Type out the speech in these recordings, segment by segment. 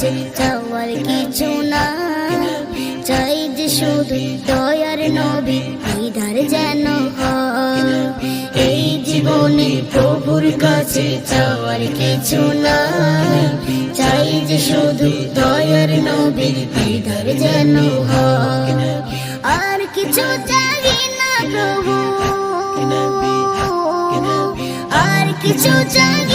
কাছে যাওয়ার কিছু না চাই যে শুধু দয়ার নবী নিধার যেন এই জীবনে প্রভুর কাছে যাওয়ার কিছু না চাই যে শুধু দয়ার নবী নিধার যেন আর কিছু চাই না প্রভু, আর কিছু চাই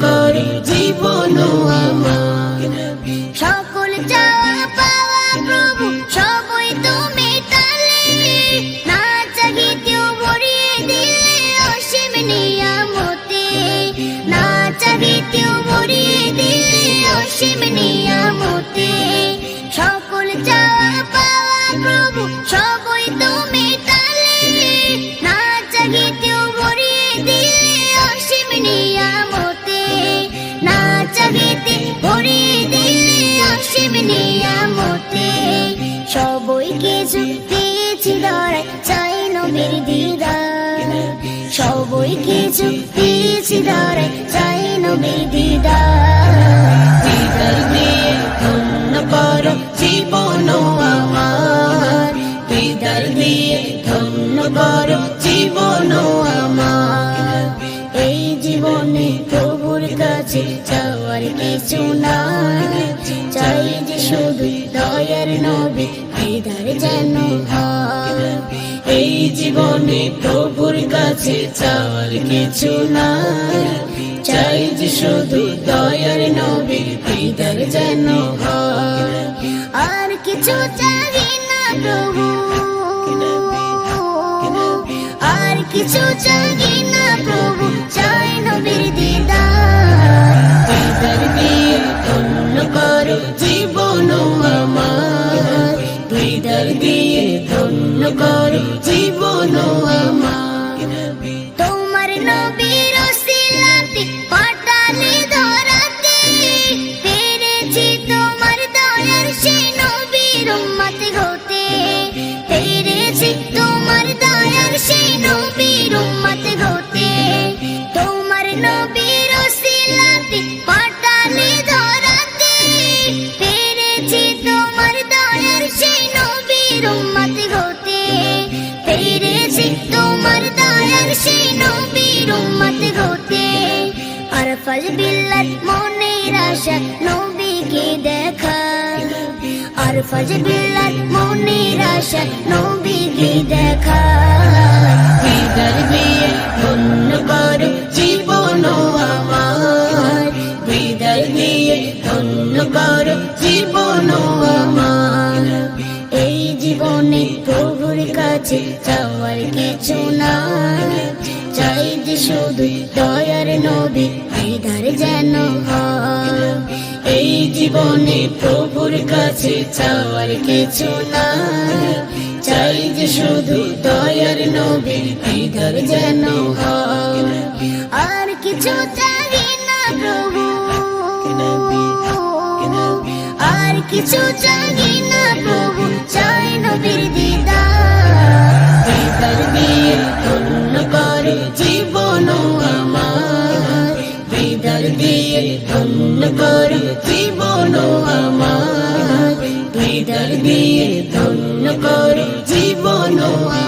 করো জীবন আমার। সকল চাওয়া পাওয়া প্রভু, সবই তুমি তালে। না চাহিতেও ভরিয়ে দিলে অসীম নিয়ামতে। না চাহিতেও ভরিয়ে দিলে অসীম নিয়ামতে নিয়ামতে ধরায় চাই নবীর দিদার। ধরায় চাই নবীর দিদার। দিদার দিয়ে ধন্য কর জীবন আমার। দিদার দিয়ে ধন্য কর জীবন আমার। এই জীবনে প্রভুর কাছে চাওয়ার কিছু না চাই যে শুধু দয়ার নবী দিদার যেন এই জীবনে প্রভুর কাছে চাওয়ার কিছু না চাই যে শুধু দয়ার নবী দিদার যেন আর কিছু চাই না প্রভু। আর কিছু চাই না প্রভু, চাই দিয়ে ধন্য করো জীবন আমার। তোমার নবীর সেই নবীর উম্মত হতে আর ফল বিল্লাত মনের আশা নবীকে দেখা আর ফজ বিল্লাত মনের আশা নবীকে দেখা দিদার দিয়ে ধন্য করো জীবন আমার দিদার দিয়ে ধন্য করো জীবন আমার এই জীবনে প্রভুর কাছে চাওয়ার কিছু না চাই যে শুধু দয়ার নবী দিদার যেন এই জীবনে প্রভুর কাছে চাওয়ার কিছু না চাই যে শুধু দয়ার নবী দিদার যেন আর কিছু চাই না প্রভু। আর কিছু চাই আমার দিয়ে ধন্য করো জীবন আ